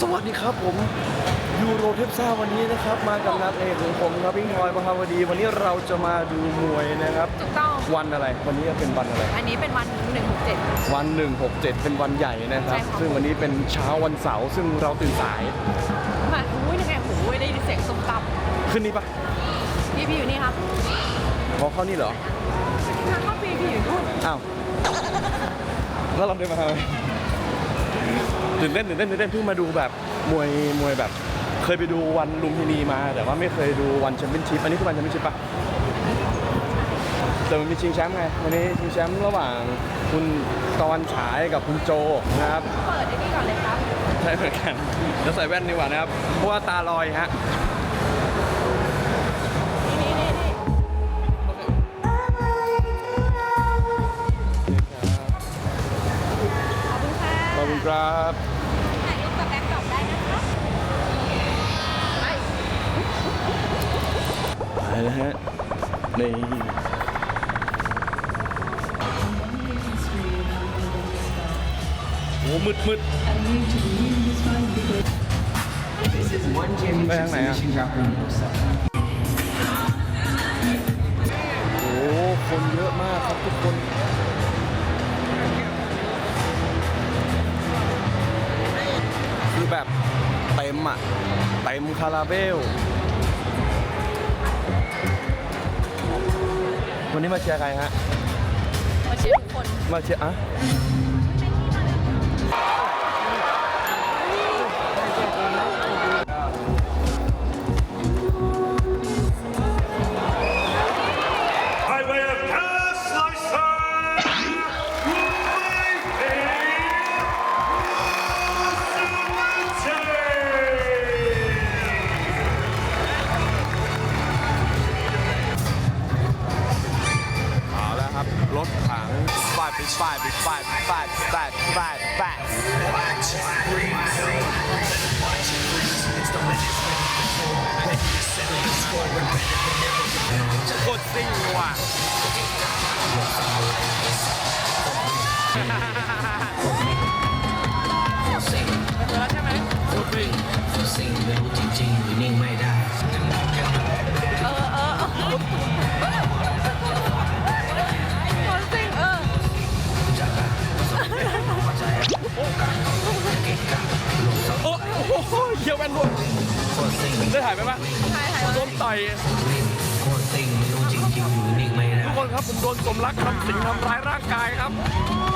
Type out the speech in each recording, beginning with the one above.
สวัสดีครับผมยูโรเทปซ่าวันนี้นะครับ มากับนางเอกของผมครับพิงพลอยประภาวดี วันนี้เราจะมาดูมวยนะครับ ถูกต้อง วันอะไร วันนี้เป็นวันอะไร อันนี้เป็นวัน167วัน 167 เป็นวันใหญ่นะครับ ใช่ค่ะ ซึ่งวันนี้เป็นเช้าวันเสาร์ซึ่งเราตื่นสายมาอุ้ยยังไงโอ้ยได้ยินเสียงส้มตขึ้นนี่ปะำพี่พี่อยู่นี่ครับพอเข้านี่เหรอทางเข้าพี่พี่อยู่นู่นอ้าว แล้วเราเดินมาทำไมตื่นเต้นตื่นเต้นตื่นเต้นเพิ่งมาดูแบบมวยมวยแบบ เคยไปดูวันลุมพินีมา แต่ว่าไม่เคยดูวันแชมเปี้ยนชิพอันนี้คือวันแชมเปี้ยนชิพปะแต่มันมีชิงแชมป์ไงวันนี้ชิงแชมป์ระหว่างคุณตะวันฉายกับคุณโจนะครับเปิดไอ้นี่ก่อนเลยครับใช่เหมือนกันแล้วใส่แว่นดีกว่านะครับเพราะว่าตาลอยฮะ มืดมืดไปทางไหนอะโอ้คนเยอะมากครับทุกคนคือแบบเต็มอะเต็มคาราเบล วันนี้มาเชียร์ใครฮะ มาเชียร์ทุกคน มาเชียร์อะ ซิ่งว่ะ โดนสมรักคำสิงทำร้ายร่างกายครับ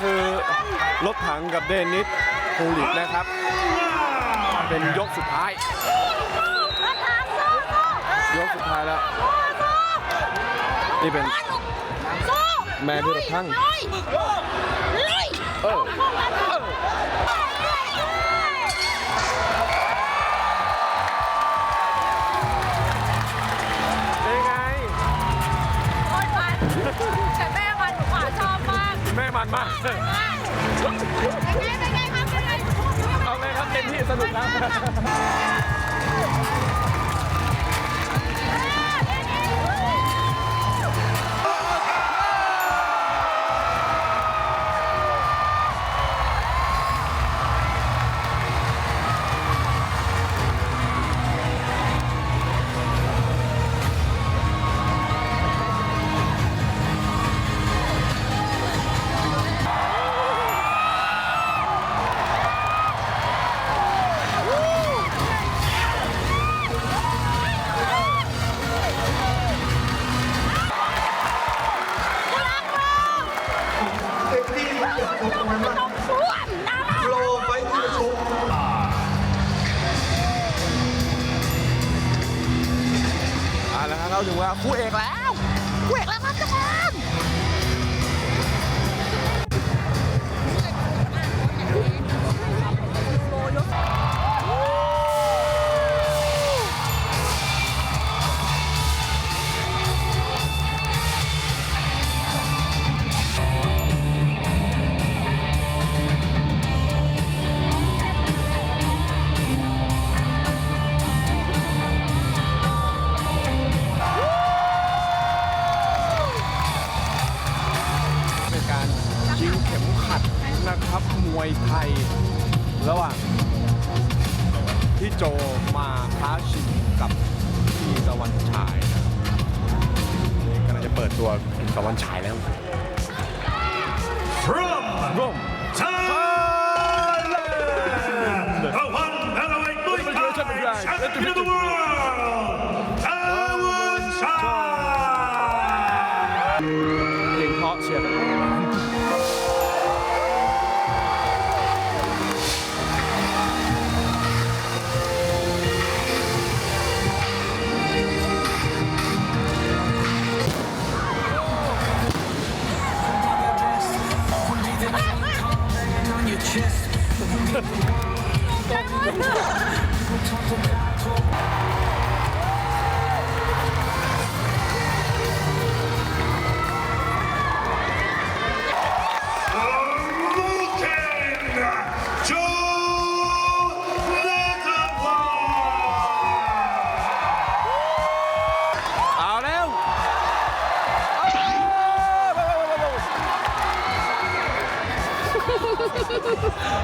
คือรถถังกับเดนิสฮูลิกนะครับ เป็นยกสุดท้าย ยกสุดท้ายแล้ว นี่เป็นแม่พี่รถทั้งเออ ม่มันมากเป็นไงเป็นไงครับเป็นไงเอาเลยครับเต็มที่สนุกครับ แล้วครับเราถึงว่าคู่เอกแล้วคู่เอกแล้วครับทุกคนเป็น นะครับ มวยไทย ระหว่างพี่โจมาท้าชิงกับพี่ตะวันฉายนะนี่กำลังจะเปิดตัวตะวันฉายแล้ว From ร่วม Thailand,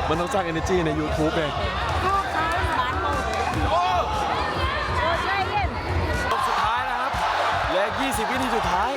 มันต้องสร้าง energy ใน YouTube ไงโอ้ใช่เย็นรอบสุดท้ายนะครับเหลือ20 วินาทีสุดท้าย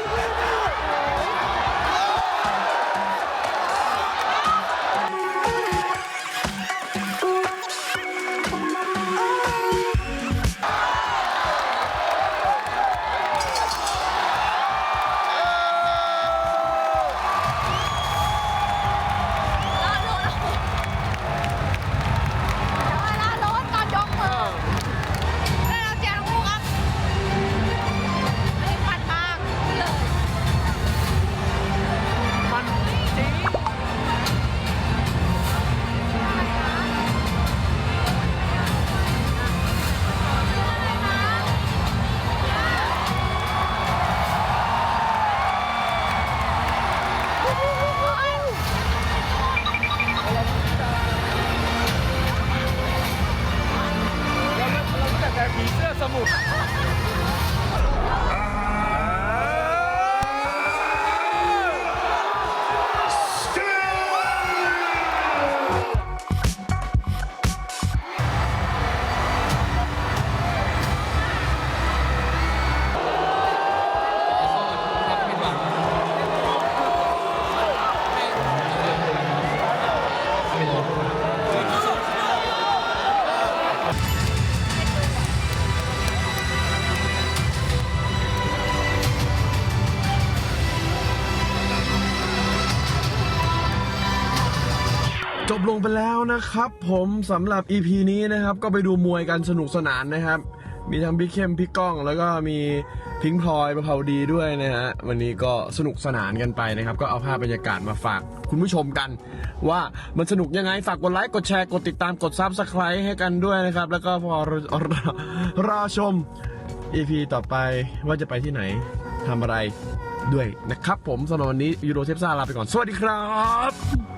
จบลงไปแล้วนะครับ ผมสำหรับ EP นี้นะครับก็ไปดูมวยกันสนุกสนานนะครับ มีทั้งพี่เข้มพี่ก้อง แล้วก็มีพิงพลอยประเภาดีด้วยนะฮะวันนี้ก็สนุกสนานกันไปนะครับ ก็เอาภาพบรรยากาศมาฝากคุณผู้ชมกัน ว่ามันสนุกยังไงฝากกดไลค์กดแชร์กดติดตามกดซับสไครต์ให้กันด้วยนะครับ แล้วก็พอรอรรอชม EP ต่อไปว่าจะไปที่ไหนทำอะไรด้วยนะครับ ผมสำหรับวันนี้ยูโรเทปซ่าลาไปก่อนสวัสดีครับ